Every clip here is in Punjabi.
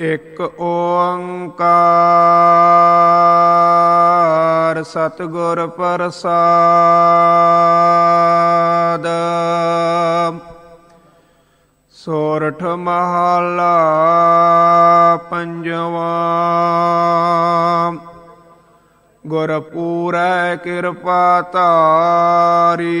ਇੱਕ ਓੰਕਾਰ ਸਤਿਗੁਰ ਪ੍ਰਸਾਦ। ਸੋਰਠ ਮਹਲਾ ਪੰਜਵਾਂ। ਗੁਰਪੂਰੈ ਕਿਰਪਾ ਤਾਰੀ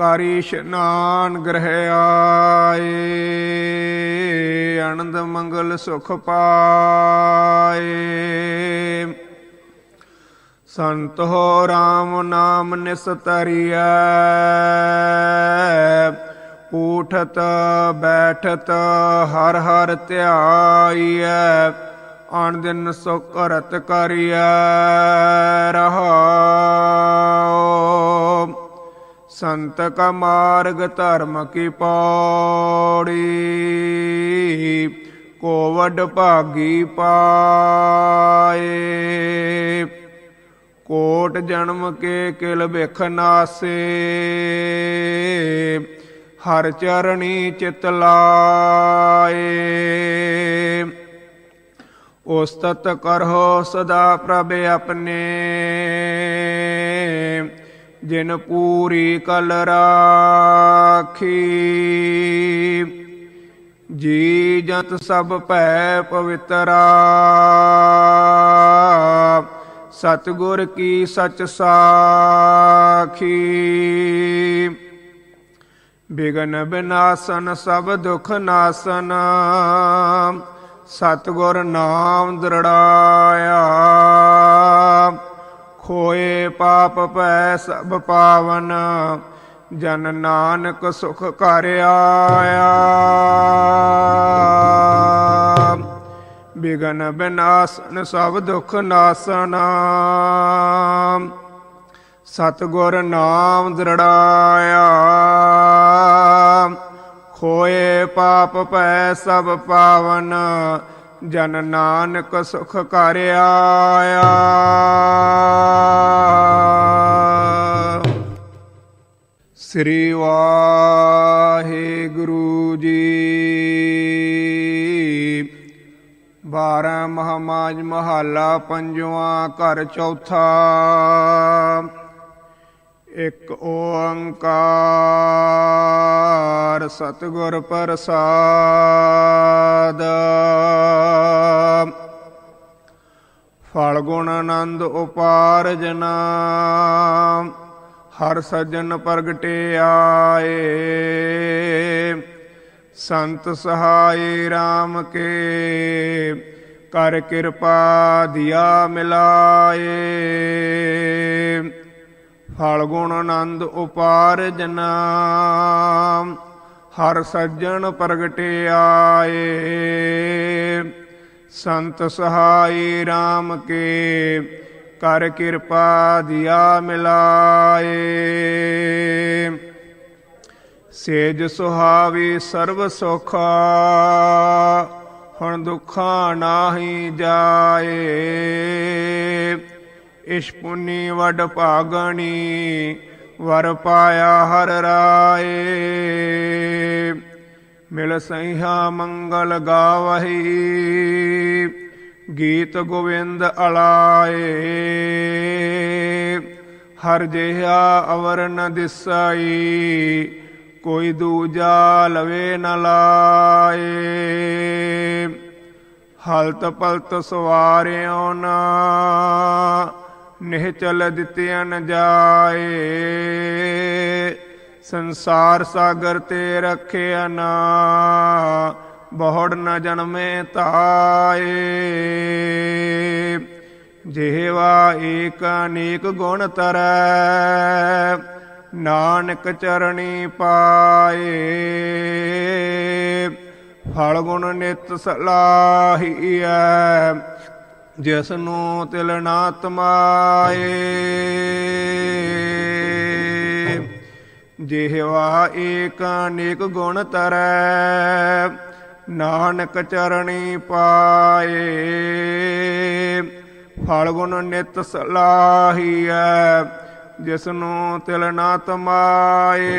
ਕਰ ਇਸ਼ਨਾਨ ਗ੍ਰਹਿ ਆਏ, ਆਨੰਦ ਮੰਗਲ ਸੁਖ ਪਾਏ। ਸੰਤ ਹੋ RAM ਨਾਮ ਨਿਸਤਰੀਐ ਉਠਤ ਬੈਠਤ ਹਰ ਹਰ ਧਿਆਈਐ ਆਣ ਦਿਨ ਸੋ ਕਰਤ ਕਰੀਐ, ਰਹਾਉ। ਸੰਤ ਕਾ ਮਾਰਗ ਧਰਮ ਕੀ ਪੌੜੀ, ਕੋਵਡ ਭਾਗੀ ਪਾਏ। ਕੋਟ ਜਨਮ ਕੇ ਕਿਲ ਬਿਖ ਨਾਸੇ, ਹਰ ਚਰਣੀ ਚਿਤ ਲਾਏ। ਉਸਤਤ ਕਰਹੁ ਸਦਾ ਪ੍ਰਭ ਆਪਣੇ ਜਿਨ ਪੂਰੀ ਕਲ ਰਾਖੀ। ਜੀ ਜਤ ਸਭ ਭੈ ਪਵਿੱਤਰਾ ਸਤਿਗੁਰ ਕੀ ਸਚ ਸਾਖੀ। ਬਿਗਨ ਬਿਨਾਸਨ ਸਭ ਦੁਖ ਨਾਸਨ। ਸਤਿਗੁਰ ਨਾਮ ਦ੍ਰਿੜਾਇਆ। ਖੋਏ ਪਾਪ ਪੈ ਸਭ ਪਾਵਨ, ਜਨ ਨਾਨਕ ਸੁਖ ਕਰ ਆਇਆ। ਬਿਗਨ ਬਿਨਾਸਨ ਸਭ ਦੁਖ ਨਾਸਨ। ਸਤਿਗੁਰ ਨਾਮ ਦ੍ਰਿੜਾਇਆ। ਖੋਏ ਪਾਪ ਪੈ ਸਭ ਪਾਵਨ, ਜਨ ਨਾਨਕ ਸੁਖ ਕਰ ਆਇਆ। ਸ੍ਰੀ ਵਾਹਿਗੁਰੂ ਜੀ। ਬਾਰਹ ਮਹਾਮਾਜ ਮਹੱਲਾ ਪੰਜਵਾਂ ਘਰ ਚੌਥਾ। ਇੱਕ ਓੰਕਾਰ ਸਤਿਗੁਰ ਪ੍ਰਸਾਦ। ਫਲ ਗੁਣ ਆਨੰਦ ਉਪਾਰ ਹਰ ਸੱਜਣ ਪ੍ਰਗਟੇ ਆਏ। ਸੰਤ ਸਹਾਈ RAM ਕੇ ਕਰ ਕਿਰਪਾ ਦਿਆ ਮਿਲਾਏ। ਫਲ ਗੁਣ ਆਨੰਦ ਉਪਾਰ ਜਨਾ ਹਰ ਸੱਜਣ ਪ੍ਰਗਟੇ ਆਏ। ਸੰਤ ਸਹਾਈ RAM ਕੇ ਕਰ ਕਿਰਪਾ ਦਿਆ ਮਿਲਾਏ। ਸੇਜ ਸੁਹਾਵੀ ਸਰਬ ਸੁਖ, ਹੁਣ ਦੁਖਾਂ ਨਾਹੀ ਜਾਏ। ਇਸ਼ ਪੁਨੀ ਵਡ ਭਾਗਣੀ, ਵਰ ਪਾਇਆ ਹਰ ਰਾਏ। ਮਿਲ ਸਈਹਾ ਮੰਗਲ ਗਾਵਹੀ ਗੀਤ ਗੋਵਿੰਦ ਅਲਾਏ। ਹਰ ਜਿਹਾ ਅਵਰ ਨ ਦਿਸਾਈ, ਕੋਈ ਦੂਜਾ ਲਵੇ ਨ ਲਾਏ। ਹਲਤ ਪਲਤ ਸਵਾਰਿਓ ਨਾ ਨਿਹਚਲ ਦਿੱਤਿਆਂ ਨ ਜਾਏ। ਸੰਸਾਰ ਸਾਗਰ ਤੇ ਰੱਖਿਆ ਨਾ ਬਹੁੜ ਨ ਜਨਮੇ ਤਾਏ। ਜਿਹਵਾ ਏਕ ਅਨੇਕ ਗੁਣ ਤਰੈ, ਨਾਨਕ ਚਰਣੀ ਪਾਏ। ਫਲ ਗੁਣ ਨਿਤ ਸਲਾਹੀਐ ਜਿਸ ਨੂੰ ਤਿਲ ਨਾ ਤਮਾਏ। ਜਿਹਵਾ ਏਕ ਅਨੇਕ ਗੁਣ ਤਰੈ ਨਾਨਕ ਚਰਣੀ ਪਾਏ ਫਲਗੁਣ ਨਿਤ ਸਲਾਹੀਐ ਜਿਸ ਨੂੰ ਤਿਲ ਨਾ ਤਮਾਏ।